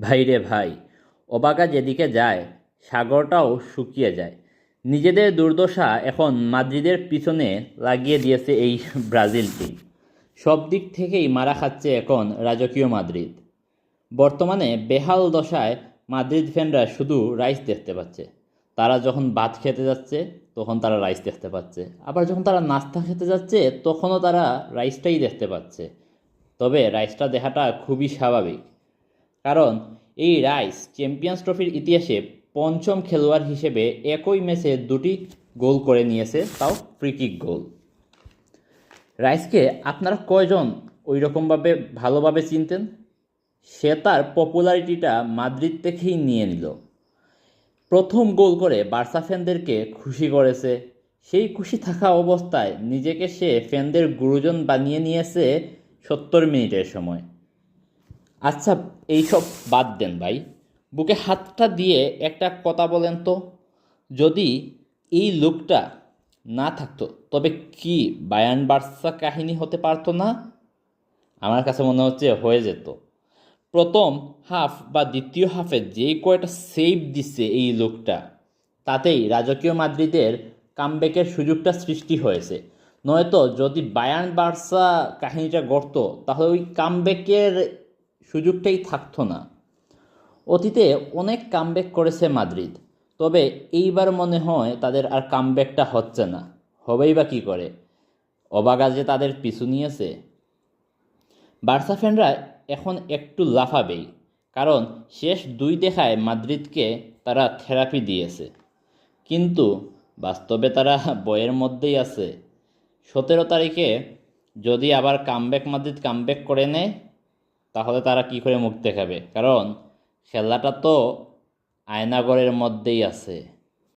ভাই রে ভাই ওবাগা যেদিকে যায়, সাগরটাও শুকিয়ে যায়। নিজেদের দুর্দশা এখন মাদ্রিদের পিছনে লাগিয়ে দিয়েছে এই ব্রাজিল টিম। সব দিক থেকেই মারা খাচ্ছে এখন রাজকীয় মাদ্রিদ। বর্তমানে বেহাল দশায় মাদ্রিদ ফ্যানরা শুধু রাইস দেখতে পাচ্ছে। তারা যখন ভাত খেতে যাচ্ছে, তখন তারা রাইস দেখতে পাচ্ছে। আবার যখন তারা নাস্তা খেতে যাচ্ছে, তখনও তারা রাইসটাই দেখতে পাচ্ছে। তবে রাইসটা দেখাটা খুবই স্বাভাবিক। কারণ এই রাইস চ্যাম্পিয়ন্স ট্রফির ইতিহাসে পঞ্চম খেলোয়াড় হিসেবে একই ম্যাচে দুটি গোল করে নিয়েছে, তাও ফ্রিকিক গোল। রাইসকে আপনারা কয়জন ওই রকমভাবে ভালোভাবে চিনতেন? সে তার পপুলারিটিটা মাদ্রিদ থেকেই নিয়ে নিল। প্রথম গোল করে বার্সা ফ্যানদেরকে খুশি করেছে। সেই খুশি থাকা অবস্থায় নিজেকে সে ফ্যানদের গুরুজন বানিয়ে নিয়েছে সত্তর মিনিটের সময়। আচ্ছা এইসব বাদ দেন ভাই। বুকে হাতটা দিয়ে একটা কথা বলেন তো। যদি এই লোকটা না থাকতো, তবে কি বায়ান বার্সা কাহিনী হতে পারতো না? আমার কাছে মনে হচ্ছে হয়ে যেত। প্রথম হাফ বা দ্বিতীয় হাফে যে কয়টা সেভ দিচ্ছে এই লোকটা, তাতেই রাজকীয় মাদ্রিদের কামব্যাকের সুযোগটা সৃষ্টি হয়েছে। নয়তো যদি বায়ান বার্সা কাহিনীটা গড়ত, তাহলে ওই কামব্যাকের সুযোগটাই থাকতো না। অতীতে অনেক কামব্যাক করেছে মাদ্রিদ, তবে এইবার মনে হয় তাদের আর কামব্যাকটা হচ্ছে না। হবেই বা কী করে? অবাগা যে তাদের পিছু নিয়েছে। বার্সা ফ্যানরা এখন একটু লাফাবেই, কারণ শেষ দুই দেখায় মাদ্রিদকে তারা থেরাপি দিয়েছে। কিন্তু বাস্তবে তারা বইয়ের মধ্যেই আছে। সতেরো তারিখে যদি আবার কামব্যাক মাদ্রিদ কামব্যাক করে নেয় তাহলে তারা কি করে মুখ দেখাবে কারণ খেলাটা তো আয়নাগরের মধ্যেই আছে।